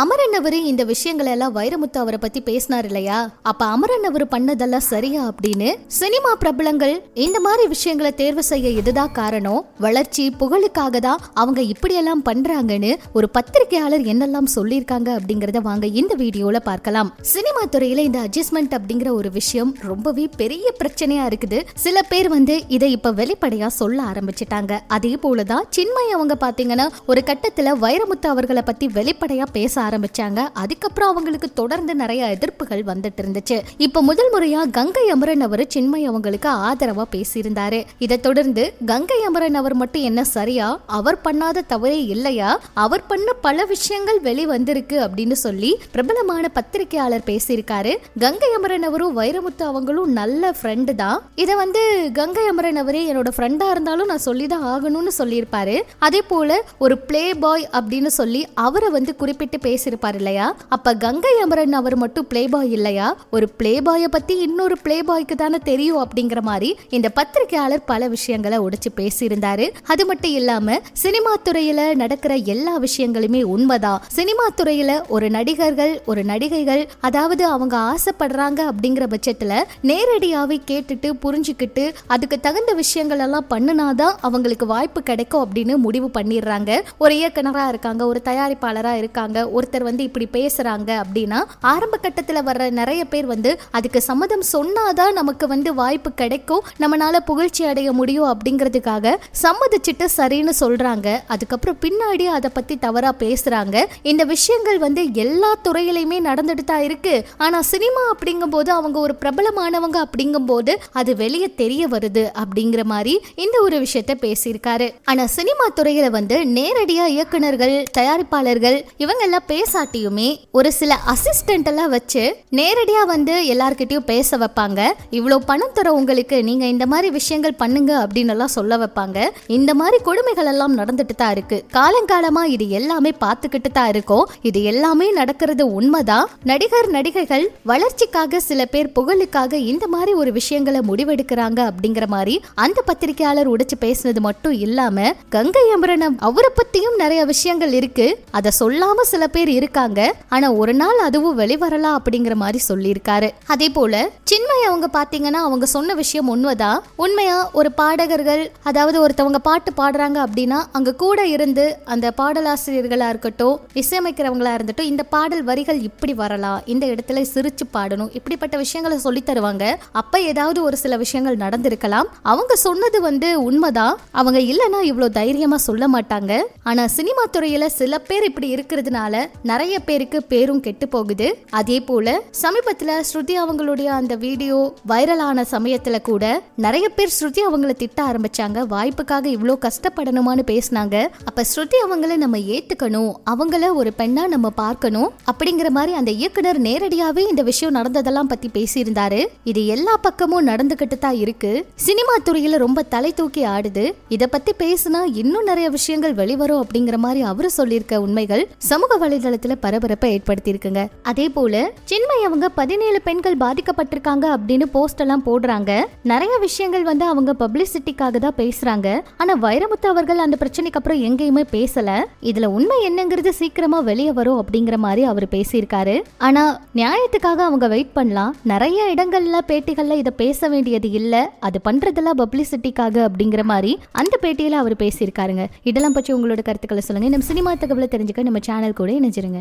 அமரன் அவரு இந்த விஷயங்களை எல்லாம் வைரமுத்து அவரை பத்தி பேசினார் இல்லையா? அப்ப அமரன் பண்ணதெல்லாம் சரியா அப்படின்னு சினிமா பிரபலங்கள் இந்த மாதிரி விஷயங்களை தேர்வு செய்ய இதுதான் காரணம். வளர்ச்சி புகழுக்காக தான் அவங்க இப்படியெல்லாம் பண்றாங்கன்னு ஒரு பத்திரிகையாளர் என்னெல்லாம் சொல்லியிருக்காங்க அப்படிங்கறத வாங்க இந்த வீடியோல பார்க்கலாம். சினிமா துறையில இந்த அட்ஜஸ்ட்மெண்ட் அப்படிங்கிற ஒரு விஷயம் ரொம்பவே பெரிய பிரச்சனையா இருக்குது. சில பேர் வந்து இதை இப்ப வெளிப்படையா சொல்ல ஆரம்பிச்சிட்டாங்க. அதே போலதான் சின்மய் அவங்க பாத்தீங்கன்னா ஒரு கட்டத்துல வைரமுத்து அவர்களை பத்தி வெளிப்படையா பேச ஆரம்பிச்சாங்க. அதுக்கப்புறம் அவங்களுக்கு தொடர்ந்து நிறைய எதிர்ப்புகள் வந்துட்டு இருந்துச்சு. இப்ப முதல் முறையா கங்கை அமரன் அவர் சின்மய் அவங்களுக்கு ஆதரவா பேசியிருந்தாரு. இதை தொடர்ந்து கங்கை அமரன் அவர் மட்டும் என்ன சரியா? அவர் பண்ணாத தவறே இல்லையா? அவர் பண்ண பல விஷயங்கள் வெளி வந்திருக்கு அப்படின்னு சொல்லி பிரபலமான பத்திரிகையாளர் பேசியிருக்காரு. கங்கை அமரன் அவரும் வைரமுத்து அவங்களும் நல்ல ஃப்ரெண்டு தான். இதை வந்து கங்கை அமரன் அவரே என்னோட ஃப்ரெண்டா இருந்தாலும் நான் சொல்லிதான் ஆகணும்னு சொல்லியிருப்பாரு. அதே போல ஒரு பிளே பாய் அப்படின்னு சொல்லி அவரை வந்து குறிப்பிட்டு பேசியிருப்பார் இல்லையா அப்ப கங்கை அமரன் அவர் மட்டும் பிளே பாய் இல்லையா? ஒரு பிளே பாயை பத்தி இன்னொரு பிளே பாய்க்கு தானே தெரியும் அப்படிங்கிற மாதிரி இந்த பத்திரிகையாளர் பல விஷயங்களை உடைச்சு பேசியிருந்தாரு. அது மட்டும் இல்லாம சினிமா துறையில நடக்கிற எல்லா விஷயங்களுமே உண்மைதான். சினிமா துறையில ஒரு நடிகர்கள் ஒரு நடிகைகள் அதாவது அவங்க ஆசைப்படுறாங்க அப்படிங்கிற பட்சத்துல நேரடியாவே கேட்டுட்டு புரிஞ்சுக்கிட்டு அதுக்கு தகுந்த விஷயங்கள் எல்லாம் பண்ணினாதான் அவங்களுக்கு வாய்ப்பு கிடைக்கும் அப்படின்னு முடிவு பண்ணிடுறாங்க. ஒரு இயக்குனரா இருக்காங்க ஒரு தயாரிப்பாளரா இருக்காங்க ஒருத்தர் வந்து இப்படி பேசுறாங்க அப்படின்னா ஆரம்ப கட்டத்துல வர்ற நிறைய பேர் வந்து அதுக்கு சம்மதம் சொன்னாதான் நமக்கு வந்து வாய்ப்பு கிடைக்கும். நம்மளால புகழ்ச்சி அடைய முடியும் அப்படிங்கிறதுக்காக சம்மதிச்சுட்டு சரின்னு சொல்றாங்க. அதுக்கப்புறம் பின்னாடி அதை பத்தி தவறா பேசுறாங்க. இந்த விஷயங்கள் வந்து எல்லா துறையிலையுமே நடந்துட்டு தான் இருக்கு. ஆனா சினிமா அப்படிங்கும்போது அவங்க ஒரு பிரபலமானவங்க அப்படிங்கும்போது அது வெளியே தெரிய வருது அப்படிங்கிற மாதிரி இந்த ஒரு விஷயத்த பேசியிருக்காரு. ஆனா சினிமா துறையில வந்து நேரடியா இயக்குனர்கள் தயாரிப்பாளர்கள் இவங்க எல்லாம் பேசாட்டியுமே ஒரு சில அசிஸ்டன்ட் எல்லாம் வச்சு நேரடியா வந்து எல்லார்கிட்டயும் பேச வைப்பாங்க. இவ்வளவு பணம் தர உங்களுக்கு நீங்க இந்த மாதிரி விஷயங்கள் பண்ணுங்க அப்படின்னு எல்லாம் சொல்ல வைப்பாங்க. இந்த மாதிரி கொடுமைகள் எல்லாம் நடந்துட்டு தான் இருக்கு. காலங்காலமா இது எல்லாமே பார்த்துக்கிட்டு தான் இருக்கோம். இது எல்லாமே நடக்கிறது உண்மைதான். நடிகர் நடிகைகள் வளர்ச்சிக்காக சில பேர் புகழுக்காக இந்த மாதிரி ஒரு விஷயங்களை முடிவெடுக்கிறாங்க அப்படிங்கிற மாதிரி அந்த பத்திரிகையாளர் உடைச்சு பேசுனது மட்டும் இல்லாம கங்கை அமரனம் அவரை பத்தியும் நிறைய விஷயங்கள் இருக்கு. அதை சொல்லாம சில பேர் பேர் இருக்காங்க. ஆனா ஒரு நாள் அதுவும் வெளிவரலாம் அப்படிங்கிற மாதிரி சொல்லியிருக்காரு. அதே போல சின்மய் அவங்க பாத்தீங்கன்னா அவங்க சொன்ன விஷயம் உண்மைதான். உண்மையா ஒரு பாடகர்கள் அதாவது ஒருத்தவங்க பாட்டு பாடுறாங்க அப்படின்னா அங்க கூட இருந்து அந்த பாடலாசிரியர்களா இருக்கட்டும் இசையமைக்கிறவங்களா இருந்துட்டும் இந்த பாடல் வரிகள் இப்படி வரலாம் இந்த இடத்துல சிரிச்சு பாடணும் இப்படிப்பட்ட விஷயங்களை சொல்லி தருவாங்க. அப்ப ஏதாவது ஒரு சில விஷயங்கள் நடந்திருக்கலாம். அவங்க சொன்னது வந்து உண்மைதான். அவங்க இல்லைன்னா இவ்வளவு தைரியமா சொல்ல மாட்டாங்க. ஆனா சினிமா துறையில சில பேர் இப்படி இருக்கிறதுனால நிறைய பேருக்கு பேரும் கெட்டு போகுது. அதே போல சமீபத்துல ஸ்ருதி அவங்களுடைய அந்த வீடியோ வைரலான சமயத்துல கூட நிறைய பேர் ஸ்ருதி அவங்கள திட்ட ஆரம்பிச்சாங்க. வாய்ப்புக்காக இவ்வளோ கஷ்டப்படணுமான்னு பேசினாங்க. அப்ப ஸ்ருதி அவங்கள நம்ம ஏத்துக்கணும். அவங்கள ஒரு பெண்ணா நம்ம பார்க்கணும் அப்படிங்கிற மாதிரி அந்த இயக்குனர் நேரடியாவே இந்த விஷயம் நடந்ததெல்லாம் பத்தி பேசியிருந்தாரு. இது எல்லா பக்கமும் நடந்துகிட்டு தான் இருக்கு. சினிமா துறையில ரொம்ப தலை தூக்கி ஆடுது. இத பத்தி பேசினா இன்னும் நிறைய விஷயங்கள் வெளிவரும் அப்படிங்கிற மாதிரி அவரு சொல்லியிருக்க உண்மைகள் சமூக வலை வலைதளத்துல பரபரப்பை ஏற்படுத்தியிருக்குங்க. அதே போல சின்மய் அவங்க பதினேழு பெண்கள் பாதிக்கப்பட்டிருக்காங்க அப்படின்னு போஸ்ட் எல்லாம் போடுறாங்க. நிறைய விஷயங்கள் வந்து அவங்க பப்ளிசிட்டிக்காக தான் பேசுறாங்க. ஆனா வைரமுத்து அவர்கள் அந்த பிரச்சனைக்கு அப்புறம் எங்கேயுமே பேசல. இதுல உண்மை என்னங்கிறது சீக்கிரமா வெளியே வரும் அப்படிங்கிற மாதிரி அவர் பேசியிருக்காரு. ஆனா நியாயத்துக்காக அவங்க வெயிட் பண்ணலாம். நிறைய இடங்கள்ல பேட்டிகள்ல இதை பேச வேண்டியது இல்ல. அது பண்றதெல்லாம் பப்ளிசிட்டிக்காக அப்படிங்கிற மாதிரி அந்த பேட்டியில அவர் பேசியிருக்காருங்க. இதெல்லாம் பற்றி உங்களோட கருத்துக்களை சொல்லுங்க. நம்ம சினிமா தகவலை தெரிஞ்சுக்க நம்ம சேனல் கூட இணைஞ்சிருங்க